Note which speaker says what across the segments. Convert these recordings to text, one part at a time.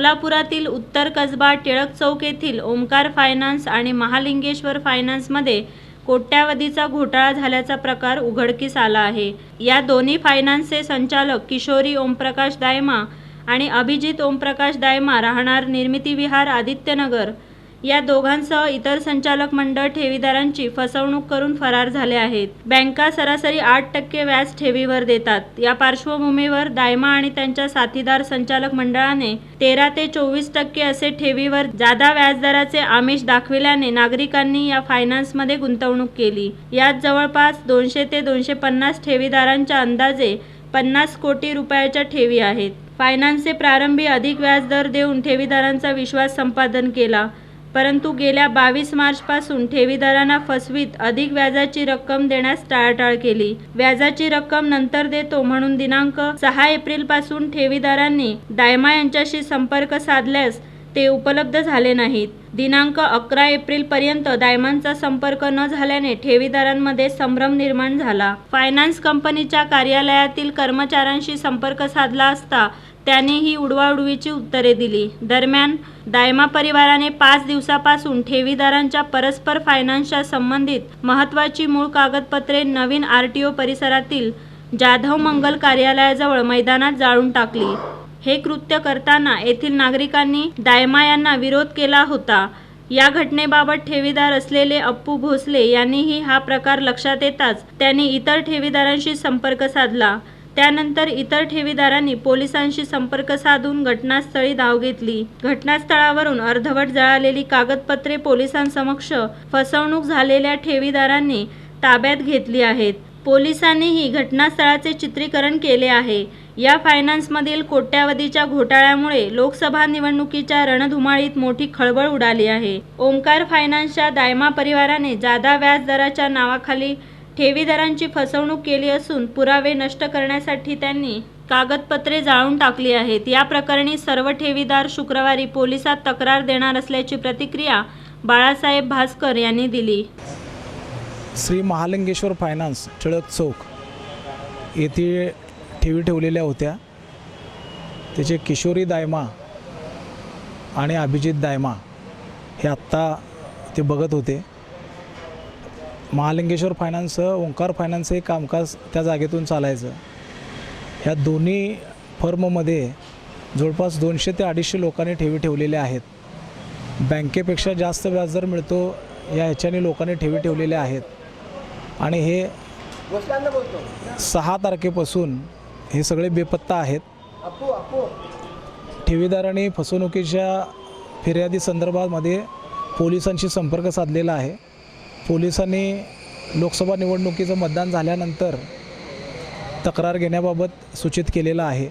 Speaker 1: सोलापुरातील उत्तर कसबा टिळक चौक येथील ओमकार फायनान्स आणि महालिंगेश्वर फायनान्समध्ये कोट्यावधीचा घोटाळा झाल्याचा प्रकार उघडकीस आला आहे. या दोन्ही फायनान्सचे संचालक किशोरी ओमप्रकाश दायमा आणि अभिजित ओमप्रकाश दायमा राहणार निर्मिती विहार आदित्यनगर या दोघांसह इतर संचालक मंडळ ठेवीदारांची फसवणूक करून फरार झाले आहेत. बँका सरासरी आठ टक्के व्याज ठेवीवर देतात. या पार्श्वभूमीवर दायमा आणि त्यांच्या साथीदार संचालक मंडळाने तेरा ते चोवीस टक्के असे ठेवीवर जादा व्याजदराचे आमिष दाखविल्याने नागरिकांनी या फायनान्समध्ये गुंतवणूक केली. यात जवळपास दोनशे ते दोनशे पन्नास ठेवीदारांच्या अंदाजे पन्नास कोटी रुपयाच्या ठेवी आहेत. फायनान्सचे प्रारंभी अधिक व्याजदर देऊन ठेवीदारांचा विश्वास संपादन केला. परंतु गेल्या बावीस मार्चपासून ठेवीदारांना फसवीत अधिक व्याजाची रक्कम देण्यास टाळाटाळ केली. व्याजाची रक्कम नंतर देतो म्हणून दिनांक सहा एप्रिलपासून ठेवीदारांनी दायमा यांच्याशी संपर्क साधल्यास ते उपलब्ध झाले नाहीत. दिनांक अकरा एप्रिल पर्यंत दायमांचा संपर्क न झाल्याने ठेवीदारांमध्ये संभ्रम निर्माण झाला. फायनान्स कंपनीच्या कार्यालयातील कर्मचाऱ्यांशी संपर्क साधला असता त्यानेही ही उडवाउडवीची उत्तरे दिली. दरम्यान दायमा परिवाराने पाच दिवसापासून ठेवीदारांच्या परस्पर फायनान्सच्या संबंधित महत्त्वाची मूळ कागदपत्रे नवीन आर टी ओ परिसरातील जाधव मंगल कार्यालयाजवळ मैदानात जाळून टाकली. हे कृत्य करताना येथील नागरिकांनी दायमा यांना विरोध केला होता. या घटनेबाबत ठेवीदार असलेले अप्पू भोसले यांनीही हा प्रकार लक्षात येताच त्यांनी इतर ठेवीदारांशी संपर्क साधला. त्यानंतर इतर ठेवीदारांनी पोलिसांशी संपर्क साधून घटनास्थळी धाव घेतली. घटनास्थळावरून अर्धवट जळालेली कागदपत्रे पोलिसांसमक्ष फसवणूक झालेल्या ठेवीदारांनी ताब्यात घेतली आहेत. पोलिसांनीही घटनास्थळाचे चित्रीकरण केले आहे. या फायनान्समधील कोट्यावधीच्या घोटाळ्यामुळे लोकसभा निवडणुकीच्या रणधुमाळीत मोठी खळबळ उडाली आहे. ओमकार फायनान्सच्या दायमा परिवाराने जादा व्याज दराच्या नावाखाली ठेवीदारांची फसवणूक केली असून पुरावे नष्ट करण्यासाठी त्यांनी कागदपत्रे जाळून टाकली आहेत. या प्रकरणी सर्व ठेवीदार शुक्रवारी पोलिसात तक्रार देणार असल्याची प्रतिक्रिया बाळासाहेब भास्कर यांनी दिली.
Speaker 2: श्री महालिंगेश्वर फायनान्स टिळक चौक येथे ठेवी ठेवलेल्या होत्या. त्याचे किशोरी दायमा आणि अभिजित दायमा हे आत्ता ते बघत होते. महालिंगेश्वर फायनान्स ओंकार फायनान्स हे कामकाज त्या जागेतून चालायचं. ह्या दोन्ही फर्ममध्ये जवळपास दोनशे ते अडीचशे लोकांनी ठेवी ठेवलेल्या आहेत. बँकेपेक्षा जास्त व्याजदर मिळतो या ह्याच्याने लोकांनी ठेवी ठेवलेल्या आहेत. आणि हे सहा तारखेपासून हे सगळे बेपत्ता आहेत. ठेवीदारांनी फसवणुकीच्या फिर्यादी संदर्भामध्ये पोलिसांशी संपर्क साधलेला आहे. पोलिसांनी लोकसभा निवडणुकीचं मतदान झाल्यानंतर तक्रार घेण्याबाबत सूचित केलेलं आहे.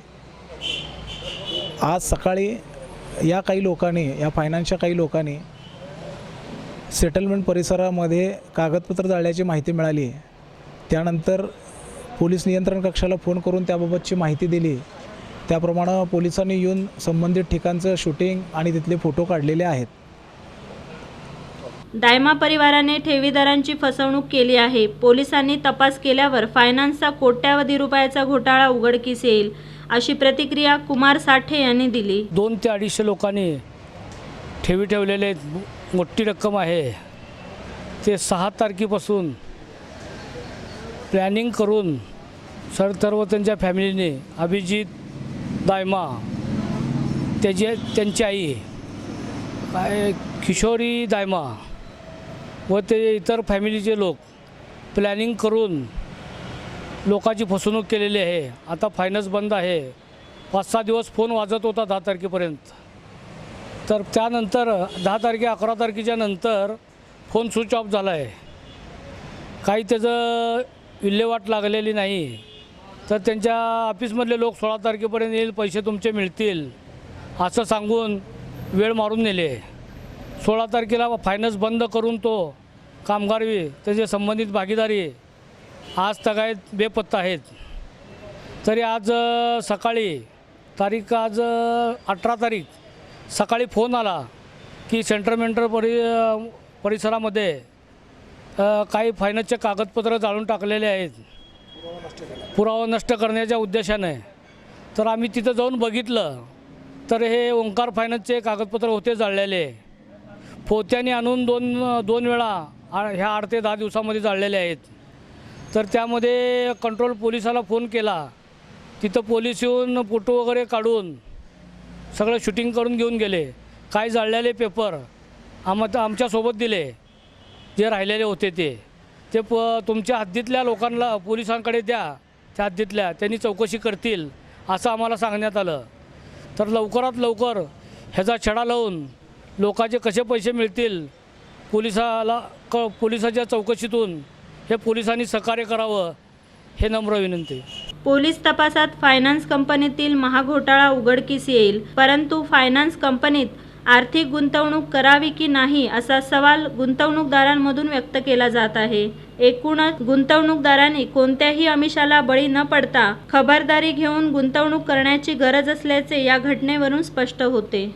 Speaker 2: आज सकाळी या काही लोकांनी या फायनान्सच्या काही लोकांनी सेटलमेंट परिसरामध्ये कागदपत्र जाळल्याची माहिती मिळाली. त्यानंतर पोलीस नियंत्रण कक्षाला फोन करून त्याबाबतची माहिती दिली. त्याप्रमाणे पोलिसांनी येऊन संबंधित ठिकाणचं शूटिंग आणि तिथले फोटो काढलेले आहेत.
Speaker 1: दायमा परिवाराने ठेवीदारांची फसवणूक केली आहे. पोलिसांनी तपास केल्यावर फायनान्सचा कोट्यावधी रुपयाचा घोटाळा उघडकीस येईल अशी प्रतिक्रिया कुमार साठे यांनी दिली.
Speaker 3: दोन ते अडीचशे लोकांनी ठेवी ठेवलेले मोठी रक्कम आहे. ते सहा तारखेपासून प्लॅनिंग करून सर सर्व त्यांच्या फॅमिलीने अभिजित दायमा त्याची त्यांची आई काय किशोरी दायमा व ते इतर फॅमिलीचे लोक प्लॅनिंग करून लोकांची फसवणूक केलेली आहे. आता फायनान्स बंद आहे. पाच सहा दिवस फोन वाजत होता दहा तारखेपर्यंत. तर त्यानंतर दहा तारखे अकरा तारखेच्या नंतर फोन स्विच ऑफ झाला आहे काही त्याचं विल्हेवाट लागलेली नाही. तर त्यांच्या ऑफिसमधले लोक सोळा तारखेपर्यंत येईल पैसे तुमचे मिळतील असं सांगून वेळ मारून नेले. सोळा तारखेला फायनान्स बंद करून तो कामगारवी त्याचे संबंधित भागीदारी आज तगायत बेपत्ता आहेत. तरी आज सकाळी तारीख आज अठरा तारीख सकाळी फोन आला की सेंटर मेंटर परि परिसरामध्ये काही फायनान्सचे कागदपत्र जाळून टाकलेले आहेत. पुरावा नष्ट करण्याच्या उद्देशाने. तर आम्ही तिथं जाऊन बघितलं. तर हे ओंकार फायनान्सचे कागदपत्र होते जाळलेले. पोत्याने आणून दोन दोन वेळा आ- ह्या आठ ते दहा दिवसामध्ये जाळलेले आहेत. तर त्यामध्ये कंट्रोल पोलिसाला फोन केला. तिथं पोलीस येऊन फोटो वगैरे काढून सगळं शूटिंग करून घेऊन गेले. काय जाळलेले पेपर आम आमच्यासोबत दिले. जे राहिलेले होते ते. ते प तुमच्या हद्दीतल्या लोकांना पोलिसांकडे द्या. त्या हद्दीतल्या त्यांनी चौकशी करतील असं आम्हाला सांगण्यात आलं. तर लवकरात लवकर ह्याचा छडा लावून लोकांचे कसे पैसे मिळतील? पोलिसाला क पोलिसाच्या चौकशीतून हे पोलिसांनी सहकार्य करावं हे नम्र विनंती.
Speaker 1: पोलीस तपासात फायनान्स कंपनीतील महाघोटाळा उघडकीस येईल परंतु फायनान्स कंपनीत आर्थिक गुंतवणूक करावी की नाही असा सवाल गुंतवणूकदारांमधून व्यक्त केला जात आहे. एकूणच गुंतवणूकदारांनी कोणत्याही अमिषाला बळी न पडता खबरदारी घेऊन गुंतवणूक करण्याची गरज असल्याचे या घटनेवरून स्पष्ट होते.